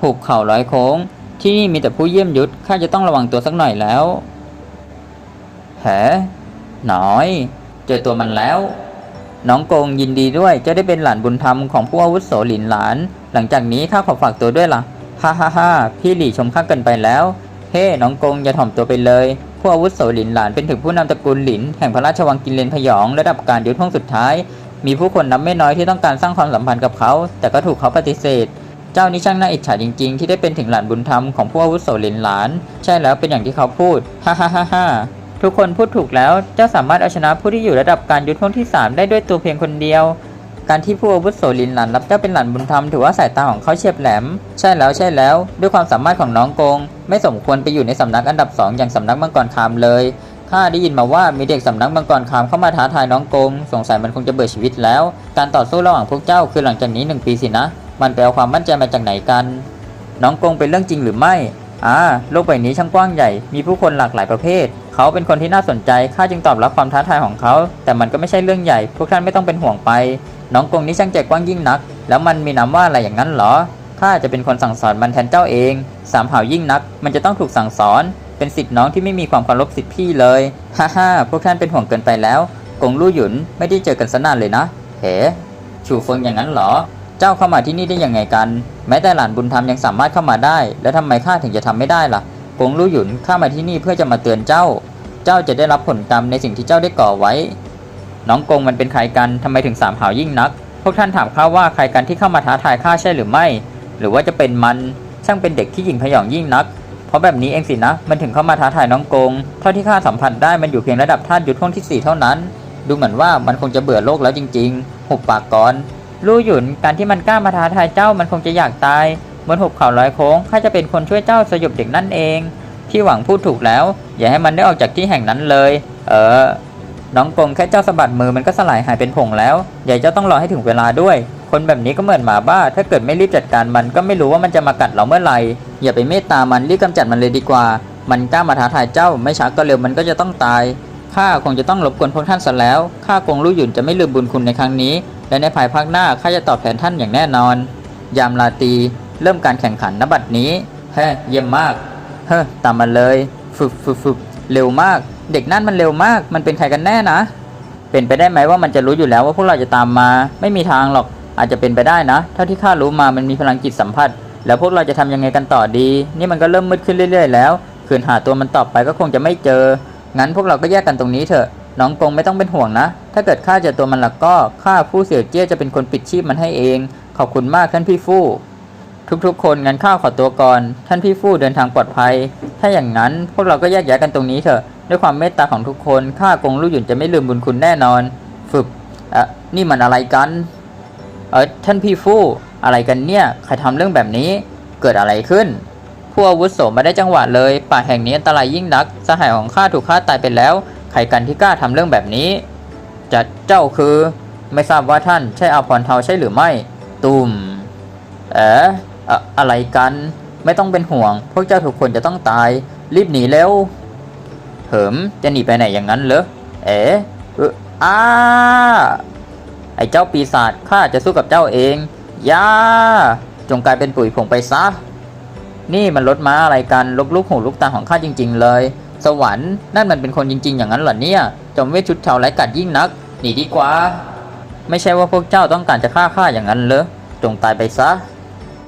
หุบเข่าร้อยโค้ง ที่นี่มีแต่ผู้เยี่ยมยุทธข้าจะต้องระวังตัวสักหน่อยแล้วแหน่อย เจอตัวมันแล้ว น้องกงยินดีด้วยจะได้เป็นหลานบุญธรรมของผู้อาวุโสหลินหลาน หลังจากนี้ข้าขอฝากตัวด้วยล่ะฮ่าฮ่าฮ่าพี่หลี่ชมข้าเกินไปแล้ว เฮ้ น้องกงอย่าถ่อมตัวไปเลยผู้อาวุโสหลินหลานเป็นถึงผู้นำตระกูลหลิน แห่งพระราชวังกินเลนพยองระดับการยุทธห้องสุดท้าย มีผู้คนนับไม่น้อยที่ต้องการสร้างความสัมพันธ์กับเขา แต่ก็ถูกเขาปฏิเสธ เจ้านี่ช่างน่าอิจฉาจริง ๆ ที่ได้เป็นถึงหลานบุญธรรมของผู้อาวุโสหลินหลาน ใช่แล้วเป็นอย่างที่เขาพูด ฮ่าฮ่าฮ่าฮ่าทุกคนพูดถูกแล้ว เจ้าสามารถเอาชนะผู้ที่อยู่ระดับการยุทธห้องที่สามได้ด้วยตัวเพียงคนเดียว การที่ผู้อาวุโสลินหลานรับเจ้าเป็นหลานบุญธรรมถือว่าสายตาของเขาเฉียบแหลม ใช่แล้วใช่แล้ว ด้วยความสามารถของน้องโกง ไม่สมควรไปอยู่ในสำนักอันดับสองอย่างสำนักมังกรคามเลยข้าได้ยินมาว่ามีเด็กสำนักมังกรคามเข้ามาท้าทายน้องโกง สงสัยมันคงจะเบื่อชีวิตแล้ว การต่อสู้ระหว่างพวกเจ้าคือหลังจากนี้หนึ่งปีสินะ มันไปเอาความมั่นใจมาจากไหนกัน น้องกงเป็นเรื่องจริงหรือไม่อ่าโลกใบนี้ช่างกว้างใหญ่ มีผู้คนหลากหลายประเภท เขาเป็นคนที่น่าสนใจ ข้าจึงตอบรับความท้าทายของเขา แต่มันก็ไม่ใช่เรื่องใหญ่ พวกท่านไม่ต้องเป็นห่วงไป น้องกงนี่ช่างใจกว้างยิ่งนัก แล้วมันมีนามว่าอะไรอย่างนั้นเหรอ ข้าจะเป็นคนสั่งสอนมันแทนเจ้าเอง สามหายิ่งนัก มันจะต้องถูกสั่งสอน เป็นสิทธิ์น้องที่ไม่มีความเคารพสิทธิ์พี่เลย ฮ่าฮ่าพวกท่านเป็นห่วงเกินไปแล้ว กงลู่หยุนไม่ได้เจอกันสนานเลยนะ เฮ้ ชูเฟิงอย่างนั้นเหรอ เจ้าเข้ามาที่นี่ได้ยังไงกัน แม้แต่หลานบุญธรรมยังสามารถเข้ามาได้ แล้วทำไมข้าถึงจะทำไม่ได้ล่ะกงลู่หยุนข้ามาที่นี่เพื่อจะมาเตือนเจ้า เจ้าจะได้รับผลกรรมในสิ่งที่เจ้าได้ก่อไว้ น้องกงมันเป็นใครกันทำไมถึงสามหาวยิ่งนัก พวกท่านถามข้าว่าใครกันที่เข้ามาท้าทายข้าใช่หรือไม่ หรือว่าจะเป็นมัน ช่างเป็นเด็กที่หยิ่งพยองยิ่งนัก เพราะแบบนี้เองสินะ มันถึงเข้ามาท้าทายน้องกง เท่าที่ข้าสัมผัสได้มันอยู่เพียงระดับธาตุยุทธห้องที่สี่เท่านั้น ดูเหมือนว่ามันคงจะเบื่อโลกแล้วจริง ๆ หุบปากก่อน ลู่หยุนการที่มันกล้ามาท้าทายเจ้ามันคงจะอยากตายบนหุบเขาลอยโค้งข้าจะเป็นคนช่วยเจ้าสยบเด็กนั่นเองพี่หวังพูดถูกแล้ว อย่าให้มันได้ออกจากที่แห่งนั้นเลย เออ น้องกงแค่เจ้าสะบัดมือมันก็สลายหายเป็นผงแล้วอย่าเจ้าต้องรอให้ถึงเวลาด้วย คนแบบนี้ก็เหมือนหมาบ้า ถ้าเกิดไม่รีบจัดการมันก็ไม่รู้ว่ามันจะมากัดเราเมื่อไหร่อย่าไปเมตตามันรีบกำจัดมันเลยดีกว่า มันกล้ามาท้าทายเจ้า ไม่ช้าก็เร็วมันก็จะต้องตาย ข้าคงจะต้องรบกวนพวกท่านซะแล้ว ข้ากงรู้หยุ่นจะไม่ลืมบุญคุณในครั้งนี้ และในภายภาคหน้าข้าจะตอบแทนท่านอย่างแน่นอน ยามลาตีเริ่มการแข่งขันนบัดนี้เฮ้เยี่ยมมาก เฮ้ตามมาเลยฝึกฝึกฝึกเร็วมาก เด็กนั่นมันเร็วมาก มันเป็นใครกันแน่นะ เป็นไปได้ไหมว่ามันจะรู้อยู่แล้วว่าพวกเราจะตามมา ไม่มีทางหรอก อาจจะเป็นไปได้นะ เท่าที่ข้ารู้มามันมีพลังจิตสัมผัส แล้วพวกเราจะทำยังไงกันต่อดี นี่มันก็เริ่มมืดขึ้นเรื่อย ๆ แล้วคืนหาตัวมันต่อไปก็คงจะไม่เจอ งั้นพวกเราก็แยกกันตรงนี้เถอะ น้องกงไม่ต้องเป็นห่วงนะ ถ้าเกิดข้าเจอตัวมันล้วก็ข้าผู้เสี่ยวเจี้ยจะเป็นคนปิดชีพมันให้เอง ขอบคุณมากท่านพี่ฟู่ทุกๆ คนงั้นข้าขอตัวก่อน ท่านพี่ฟู่เดินทางปลอดภัย ถ้าอย่างนั้นพวกเราก็แยกย้ายกันตรงนี้เถอะ ด้วยความเมตตาของทุกคนข้ากงลู่หยุ่นจะไม่ลืมบุญคุณแน่นอน ฝึกอะนี่มันอะไรกัน เออท่านพี่ฟู่อะไรกันเนี่ย ใครทำเรื่องแบบนี้ เกิดอะไรขึ้น ผู้อาวุโสมาได้จังหวะเลย ป่าแห่งนี้อันตรายยิ่งนัก สหายของข้าถูกฆ่าตายไปแล้ว ใครกันที่กล้าทำเรื่องแบบนี้ จะเจ้าคือ ไม่ทราบว่าท่านใช่อาพรเทาใช่หรือไม่ ตุ่มเอ๋อะอะไรกัน ไม่ต้องเป็นห่วง พวกเจ้าทุกคนจะต้องตาย รีบหนีเร็วเหิมจะหนีไปไหนอย่างนั้นเหรอ เอ๋เอออ้าไอ้เจ้าปีศาจข้าจะสู้กับเจ้าเองย่าจงกลายเป็นปุ๋ยผงไปซะ นี่มันรถม้าอะไรกันลบลูกหูลูกตาของข้าจริง ๆ เลย สวรรค์นั่นมันเป็นคนจริง ๆ อย่างนั้นเหรอเนี่ยจอมเวทชุดเทาไร้กัดยิ่งนัก หนีดีกว่า ไม่ใช่ว่าพวกเจ้าต้องการจะฆ่าข้าอย่างนั้นเหรอจงตายไปซะ